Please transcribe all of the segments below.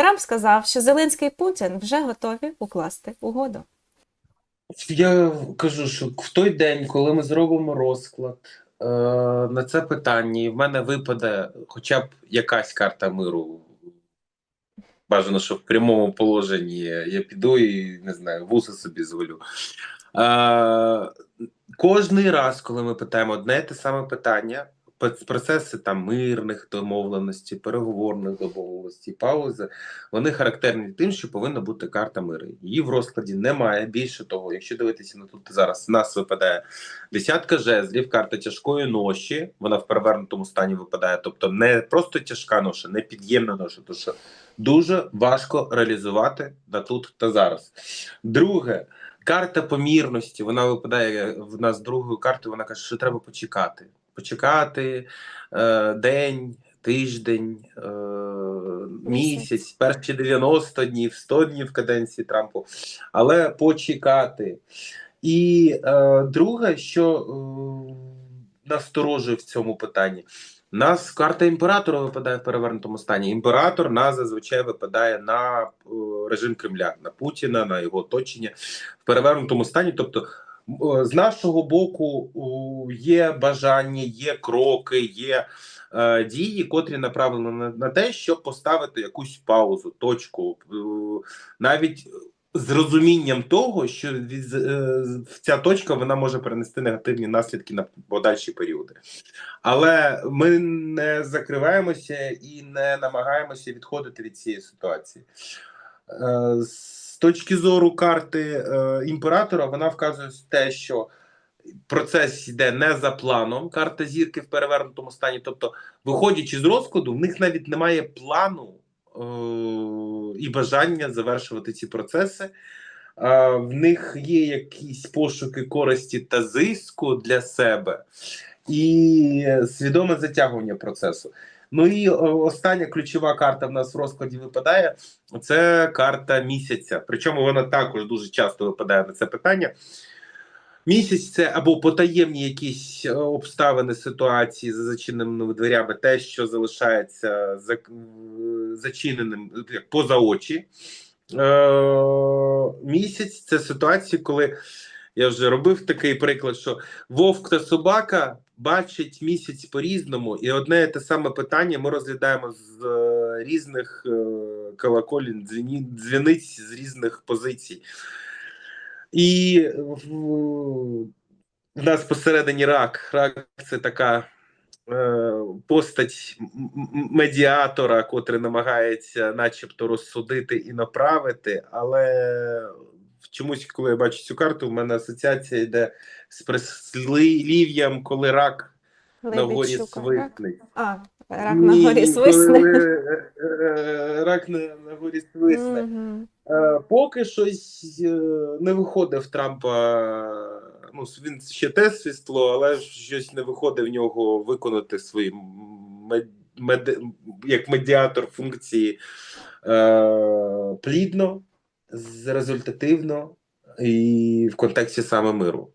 Трамп сказав, що Зеленський і Путін вже готові укласти угоду. Я кажу, що в той день, коли ми зробимо розклад е, на це питання, і в мене випаде хоча б якась карта миру. Бажано, що в прямому положенні я піду і не знаю, вуси собі звалю. Е, кожний раз, коли ми питаємо одне те саме питання, процеси там мирних домовленостей, переговорних домовленостей, паузи, вони характерні тим, що повинна бути карта миру. Її в розкладі немає. Більше того, якщо дивитися на тут зараз, нас випадає десятка жезлів, карта тяжкої ноші. Вона в перевернутому стані випадає. Тобто не просто тяжка ноша, не під'ємна ноша, тому що дуже важко реалізувати на тут та зараз. Друге. Карта помірності, вона випадає в нас другою картою. Вона каже, що треба почекати. Почекати е, день, тиждень, е, місяць, перші 90 днів, 100 днів каденції Трампу, але почекати. І е, друге, що е, насторожує в цьому питанні, нас карта імператора випадає в перевернутому стані. Імператор нас зазвичай випадає на е, режим Кремля, на Путіна, на його оточення в перевернутому стані. Тобто, з нашого боку є бажання, є кроки, є е, дії, котрі направлені на, те, щоб поставити якусь паузу, точку, е, навіть з розумінням того, що е, ця точка вона може принести негативні наслідки на подальші періоди. Але ми не закриваємося і не намагаємося відходити від цієї ситуації. Е, точки зору карти е, імператора, вона вказує те, що процес йде не за планом. Карта зірки в перевернутому стані. Тобто, виходячи з розкладу, в них навіть немає плану е, і бажання завершувати ці процеси. Е, в них є якісь пошуки користі та зиску для себе і свідоме затягування процесу. Ну і остання ключова карта в нас в розкладі випадає. Це карта місяця. Причому вона також дуже часто випадає на це питання. Місяць це або потаємні якісь е, обставини ситуації за зачиненими дверями, те, що залишається за, зачиненим як поза очі. Е, місяць це ситуації, коли я вже робив такий приклад, що вовк та собака бачать місяць по-різному, і одне те саме питання ми розглядаємо з е, різних е, колоколін, дзвіниць з різних позицій. І в, нас посередині рак. Рак це така е, постать медіатора, котрий намагається, начебто, розсудити і направити. Але чомусь, коли я бачу цю карту, в мене асоціація йде з прислів'ям, коли рак на горі свисне. А, рак на горі свисне. Рак на, на горі свисне. Поки щось е, не виходить в Трампа. Ну, він ще те світло, але щось не виходить в нього виконати свої мед, мед, як медіатор функції е, плідно, результативно і в контексті саме миру.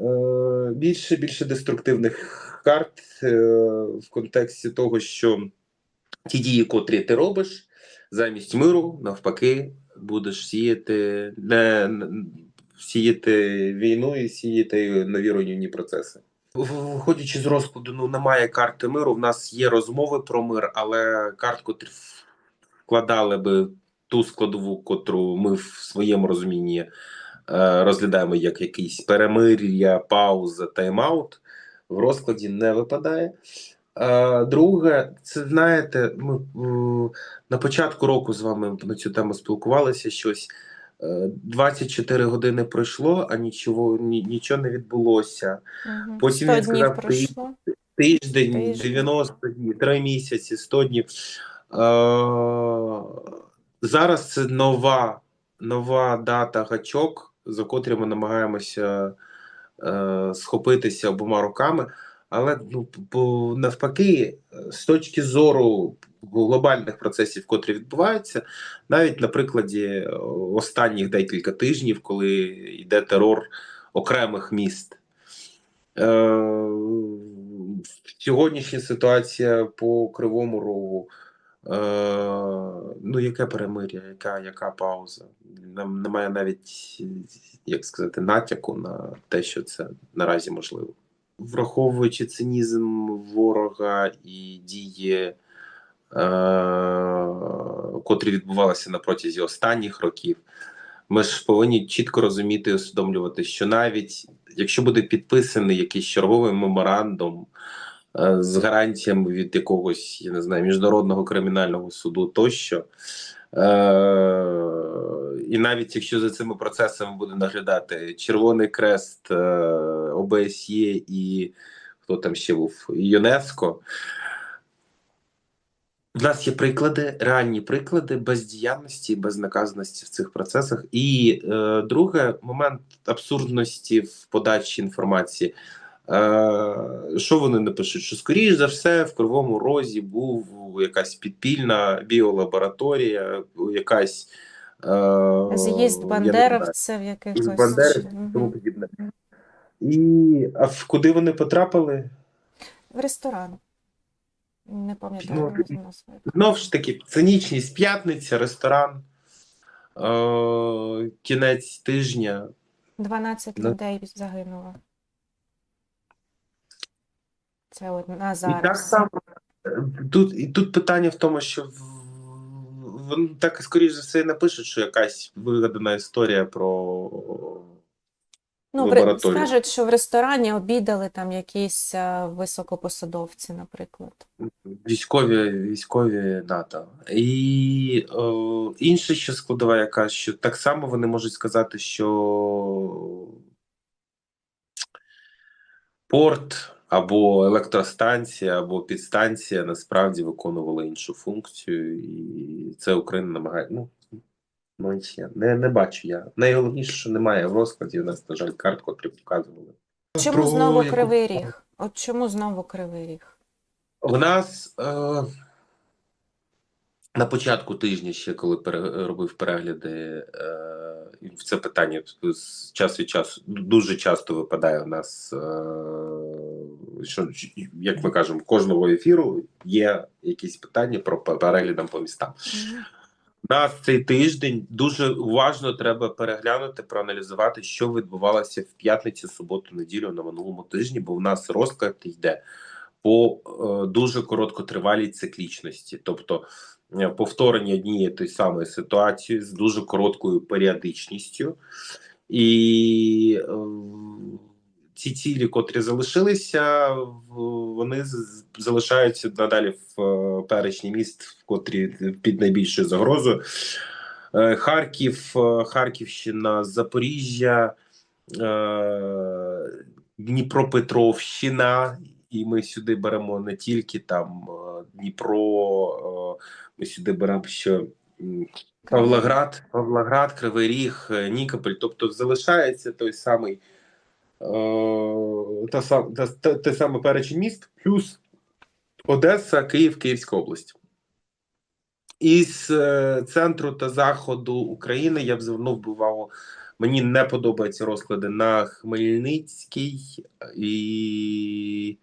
Е, більше більше деструктивних карт е, в контексті того, що ті дії, котрі ти робиш, замість миру, навпаки, будеш сіяти не сіяти війну і сіяти нові руйнівні процеси. Виходячи з розкладу, ну немає карти миру. В нас є розмови про мир, але карт, котрі вкладали би ту складову, котру ми в своєму розумінні розглядаємо як якийсь перемир'я, пауза, тайм-аут, в розкладі не випадає. Е, Друге, це знаєте, ми е, на початку року з вами на цю тему спілкувалися щось. е, 24 години пройшло, а нічого ні, нічого не відбулося. Мгм. Потім він сказав, пройшло. Тиждень, Тиждень. 90 днів, 3 місяці, 100 днів. Е, зараз це нова, нова дата гачок, за котрі ми намагаємося е, схопитися обома руками. Але ну, навпаки, з точки зору глобальних процесів, котрі відбуваються, навіть на прикладі е, останніх декілька тижнів, коли йде терор окремих міст. Е, Сьогоднішня ситуація по Кривому Рогу, е, Ну, яке перемир'я, яка, яка пауза? Немає навіть, як сказати, натяку на те, що це наразі можливо. Враховуючи цинізм ворога і дії, е- котрі відбувалися на протязі останніх років, ми ж повинні чітко розуміти і усвідомлювати, що навіть якщо буде підписаний якийсь черговий меморандум з гарантіями від якогось, я не знаю, міжнародного кримінального суду тощо. Е, і навіть якщо за цими процесами буде наглядати Червоний Крест, е, ОБСЄ і хто там ще був ЮНЕСКО. В нас є приклади, реальні приклади бездіяльності безнаказаності в цих процесах. І е, друге, момент абсурдності в подачі інформації. Е, що вони напишуть? Що скоріш за все в Кривому Розі був якась підпільна біолабораторія, якась е, З'їзд бандеровців якихось. Мгм. тому подібне. І а в куди вони потрапили? В ресторан. Не пам'ятаю Ну. Знову ж таки, цинічність п'ятниця, ресторан, е, кінець тижня. 12 людей загинуло. Це от на І так само е, тут, і тут питання в тому, що вони так скоріш за все напишуть, що якась вигадана історія про Ну, в скажуть, що в ресторані обідали там якісь е, високопосадовці, наприклад. військові, військові НАТО. І е, інше, що складова, яка що так само вони можуть сказати, що порт або електростанція, або підстанція насправді виконувала іншу функцію, і це Україна намагає. Ну, ну ще не, не бачу я. Найголовніше, що немає в розкладі. У нас, на жаль, карт, котрі показували. Чому Про знову яку- Кривий Ріг? От чому знову Кривий Ріг? У нас е, на початку тижня, ще коли робив перегляди, е, в це питання з часу від часу дуже часто випадає у нас, е, що як ми кажемо, кожного ефіру є якісь питання про переглядам по містам. Нас цей тиждень дуже уважно треба переглянути, проаналізувати, що відбувалося в п'ятницю, суботу, неділю на минулому тижні, бо в нас розклад йде по е, дуже короткотривалій циклічності, тобто повторення однієї тої самої ситуації з дуже короткою періодичністю, і е, ці цілі, котрі залишилися, вони залишаються надалі в е, перечні міст, котрі під найбільшою загрозою. Е, Харків, е, Харківщина, Запоріжжя, е, Дніпропетровщина, і ми сюди беремо не тільки там е, Дніпро, е, ми сюди беремо ще Павлоград, Павлоград, Кривий Ріг, е, Нікополь. Тобто залишається той самий е, та та, та, той самий перечень міст, плюс Одеса, Київ, Київська область. Із е, центру та заходу України я б звернув би увагу. Мені не подобаються розклади на Хмельницький і,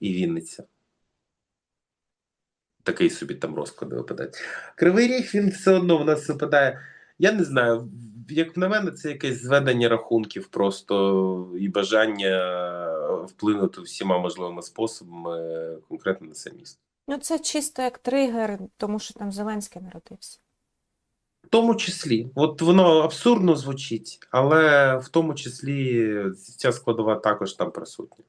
і Вінниця. Такий собі там розклад випадає. Кривий ріг він все одно в нас випадає. Я не знаю, як на мене, це якесь зведення рахунків просто і бажання вплинути всіма можливими способами конкретно на це місто. Ну, це чисто як тригер, тому що там Зеленський народився. В тому числі, от воно абсурдно звучить, але в тому числі ця складова також там присутня.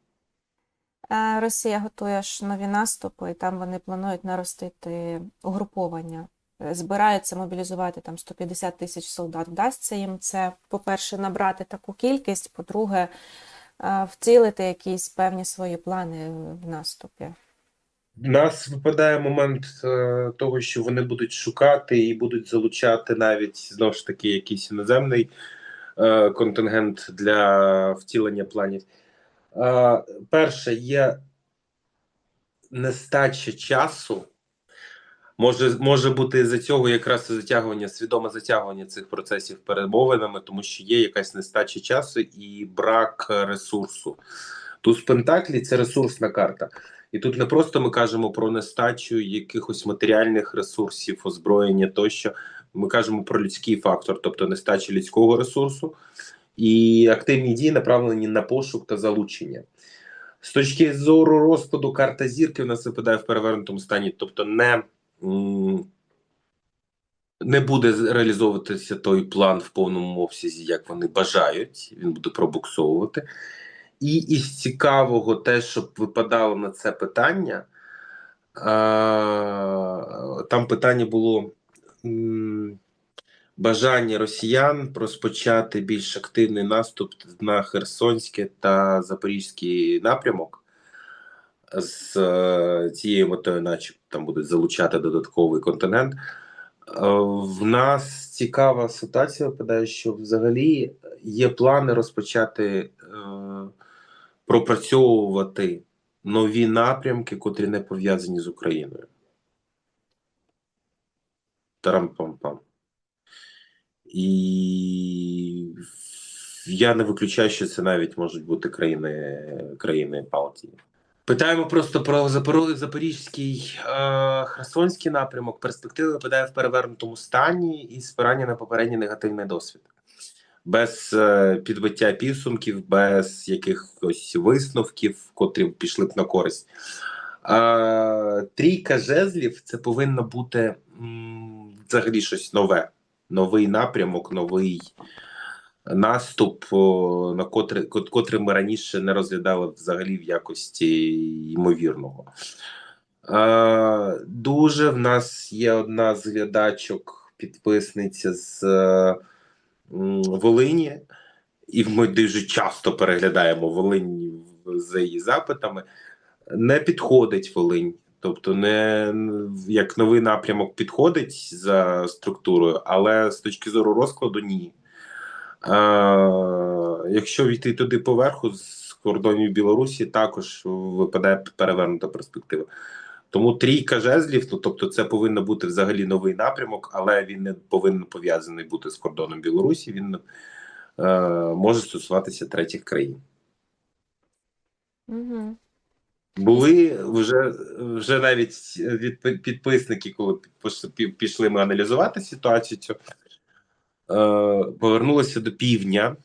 Е, Росія готує ж нові наступи, і там вони планують наростити угруповання. Е, Збираються мобілізувати там 150 тисяч солдат. Вдасться їм це, по-перше, набрати таку кількість, по-друге, е, втілити якісь певні свої плани в наступі. У нас випадає момент того, що вони будуть шукати і будуть залучати навіть знову ж таки якийсь іноземний контингент для втілення планів. Е, перше, є нестача часу. Може, може бути із-за цього якраз затягування, свідоме затягування цих процесів перемовинами, тому що є якась нестача часу і брак ресурсу. Туз Пентаклі це ресурсна карта. І тут не просто ми кажемо про нестачу якихось матеріальних ресурсів, озброєння тощо. Ми кажемо про людський фактор, тобто нестача людського ресурсу, і активні дії направлені на пошук та залучення. З точки зору розкладу карта зірки в нас випадає в перевернутому стані, тобто не, не буде реалізовуватися той план в повному обсязі, як вони бажають. Він буде пробуксовувати. І із цікавого, те, щоб випадало на це питання, там питання було бажання росіян розпочати більш активний наступ на Херсонське та Запорізький напрямок. З е, цією метою, начебто, там будуть залучати додатковий континент. Е, В нас цікава ситуація випадає, що взагалі є плани розпочати е, пропрацьовувати нові напрямки, котрі не пов'язані з Україною. Тарам-пам-пам. І я не виключаю, що це навіть можуть бути країни, країни Балтії. Питаємо просто про Запоро- Запорізький е, Херсонський напрямок. Перспектива випадає в перевернутому стані і спирання на попередній негативний досвід. Без е, підбиття підсумків, без якихось висновків, котрі пішли б на користь. Е, трійка жезлів це повинно бути м, взагалі щось нове, новий напрямок, новий наступ, на котрий, котрий ми раніше не розглядали взагалі в якості ймовірного. Е, дуже в нас є одна з глядачок, підписниця з е, Волині, і ми дуже часто переглядаємо Волинь за її запитами. Не підходить Волинь. Тобто, не як новий напрямок підходить за структурою, але з точки зору розкладу ні. А, якщо війти туди поверху з кордонів Білорусі, також випадає перевернута перспектива. Тому трійка жезлів, ну тобто, це повинен бути взагалі новий напрямок, але він не повинен пов'язаний бути з кордоном Білорусі. Він е, може стосуватися третіх країн. Угу. Були вже вже навіть від підписники, коли піш- пішли ми аналізувати ситуацію, цю, е, повернулися до півдня.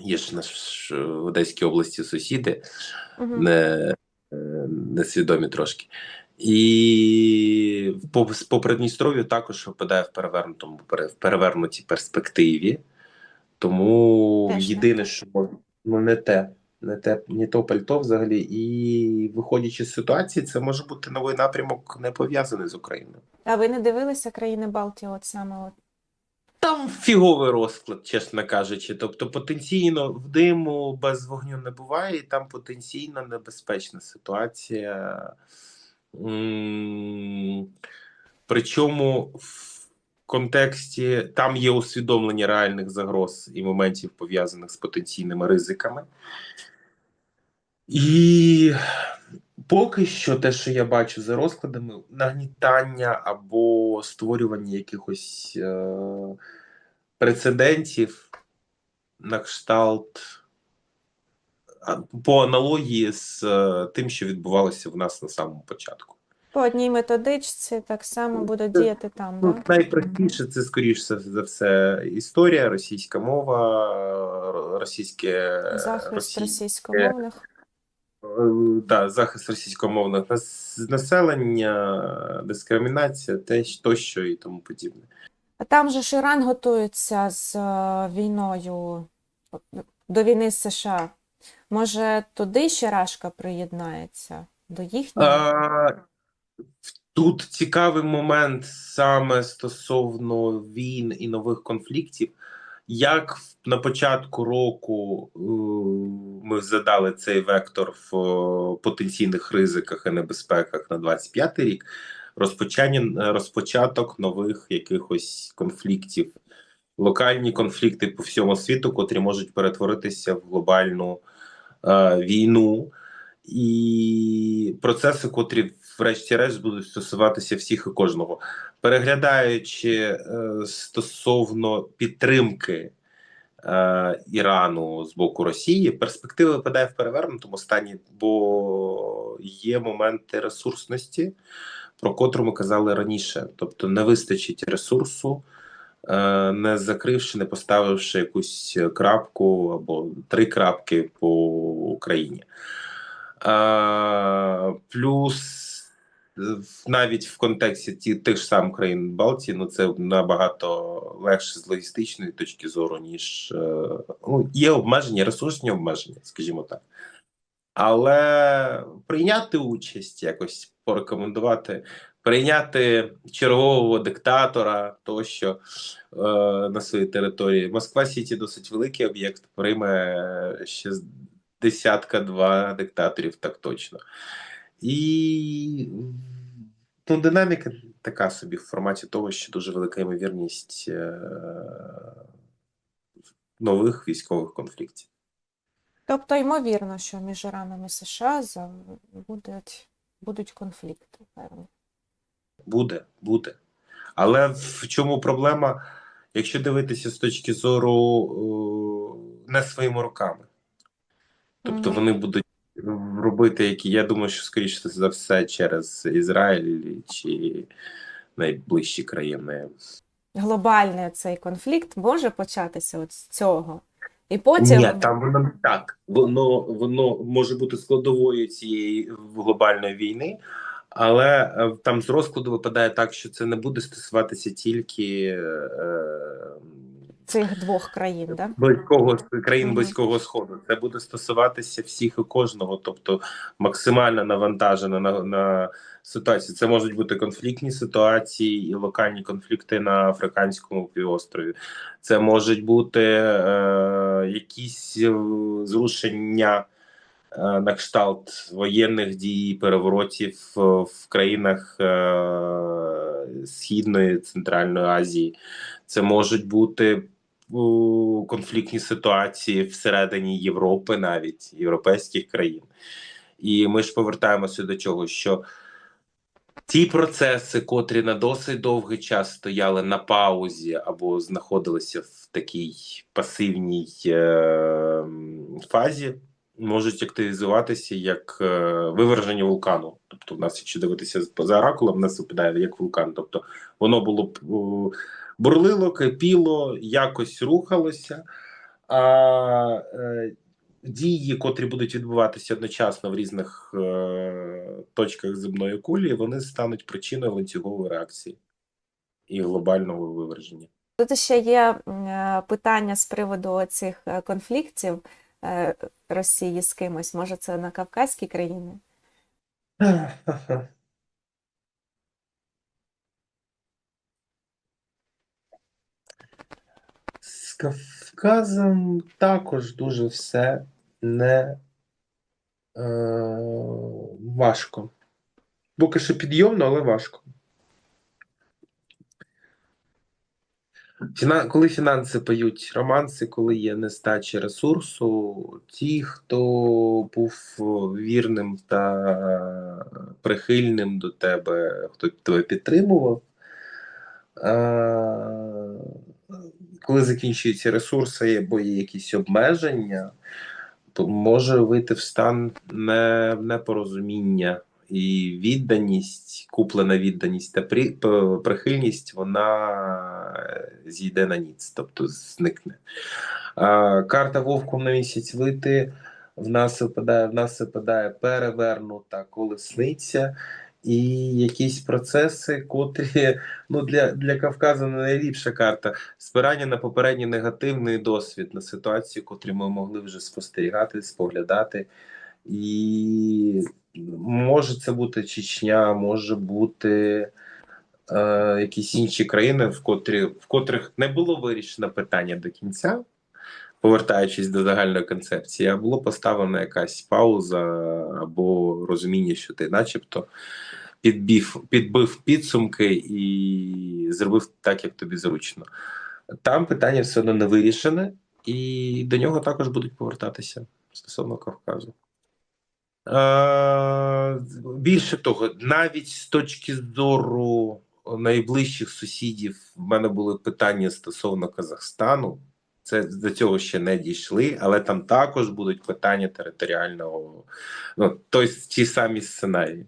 Є ж наш е, в Одеській області сусіди, Угу. не, е, несвідомі трошки. І по, по Придністров'ю також випадає в перевернутому в перевернутій перспективі. Тому Теж єдине, що ну, не те, не те, не то пальто взагалі. І виходячи з ситуації, це може бути новий напрямок, не пов'язаний з Україною. А ви не дивилися країни Балтії, от саме от? Там фіговий розклад, чесно кажучи. Тобто, потенційно в диму без вогню не буває, і там потенційно небезпечна ситуація. Причому в контексті там є усвідомлення реальних загроз і моментів, пов'язаних з потенційними ризиками. І поки що те, що я бачу за розкладами, нагнітання або створювання якихось е, прецедентів на кшталт по аналогії з е, тим, що відбувалося в нас на самому початку. По одній методичці так само будуть діяти там, Ну, да? найпростіше це скоріше за все історія, російська мова, російське Захист росій- російськомовних. Е, Да, захист російськомовних нас- населення, дискримінація, те, тощо і тому подібне. А там же ж Іран готується з е, війною до війни з США. Може, туди ще Рашка приєднається до їхньої? А, тут цікавий момент саме стосовно війн і нових конфліктів. Як на початку року е, ми задали цей вектор в е, потенційних ризиках і небезпеках на 25 рік, розпочання розпочаток нових якихось конфліктів, локальні конфлікти по всьому світу, котрі можуть перетворитися в глобальну е, війну, і процеси, котрі, врешті-решт, будуть стосуватися всіх і кожного, переглядаючи е, стосовно підтримки е, Ірану з боку Росії, перспектива випадає в перевернутому стані, бо є моменти ресурсності, про котру ми казали раніше. Тобто не вистачить ресурсу, е, не закривши, не поставивши якусь крапку або три крапки по Україні. Плюс навіть в контексті ті, тих ж самих країн Балтії, ну це набагато легше з логістичної точки зору, ніж е, ну, є обмеження, ресурсні обмеження, скажімо так. Але прийняти участь, якось порекомендувати, прийняти чергового диктатора, тощо е, на своїй території. Москва Сіті досить великий об'єкт, прийме ще з десятка-два диктаторів, так точно. І ну, динаміка така собі в форматі того, що дуже велика ймовірність е, нових військових конфліктів. Тобто, ймовірно, що між Іраном і США будуть, будуть конфлікти, певно. Буде, буде. Але в чому проблема, якщо дивитися з точки зору е, не своїми руками? Тобто Мгм. вони будуть робити, які я думаю, що скоріше за все через Ізраїль чи найближчі країни. Глобальний цей конфлікт може початися от з цього. І потім Ні, там воно так. Воно воно може бути складовою цієї глобальної війни, але е, там з розкладу випадає так, що це не буде стосуватися тільки е, цих двох країн, да? близького країн Мгм. близького сходу. Це буде стосуватися всіх і кожного, тобто максимально навантажена на, на ситуацію. Це можуть бути конфліктні ситуації і локальні конфлікти на африканському півострові. Це можуть бути е, якісь е, зрушення. е, На кшталт воєнних дій, переворотів е, в країнах Східної Центральної Азії. Це можуть бути конфліктні ситуації всередині Європи, навіть європейських країн. І ми ж повертаємося до чого, що ті процеси, котрі на досить довгий час стояли на паузі або знаходилися в такій пасивній е, фазі, можуть активізуватися як е, виверження вулкану. Тобто, в нас, якщо дивитися за оракулом, в нас випадає як вулкан. Тобто, воно було б е, бурлило, кипіло, якось рухалося. А е, дії, котрі будуть відбуватися одночасно в різних е, точках земної кулі, вони стануть причиною ланцюгової реакції і глобального виверження. Тут ще є е, питання з приводу цих е, конфліктів Росії з кимось. Може, це на Кавказькі країни? З Кавказом також дуже все не е, важко. Поки що підйомно, але важко. Коли фінанси поють романси, коли є нестача ресурсу, ті, хто був вірним та прихильним до тебе, хто тебе підтримував, е, коли закінчуються ресурси або є якісь обмеження, то може вийти в стан не, непорозуміння. І відданість, куплена відданість та при, прихильність, вона зійде на ніц, тобто зникне. А, карта вовком на місяць вийти, в нас випадає, в нас випадає перевернута колесниця, і якісь процеси, котрі ну, для, для Кавказу не найліпша карта. Спирання на попередній негативний досвід, на ситуацію, котрі ми могли вже спостерігати, споглядати. І може це бути Чечня, може бути е, якісь інші країни, в, котрі, в котрих не було вирішено питання до кінця, повертаючись до загальної концепції, а було поставлена якась пауза або розуміння, що ти начебто підбив, підбив підсумки і зробив так, як тобі зручно. Там питання все одно не вирішене, і до нього також будуть повертатися стосовно Кавказу. Е, більше того, навіть з точки зору найближчих сусідів, в мене були питання стосовно Казахстану, Це до цього ще не дійшли, але там також будуть питання територіального, ну тобто ті самі сценарії.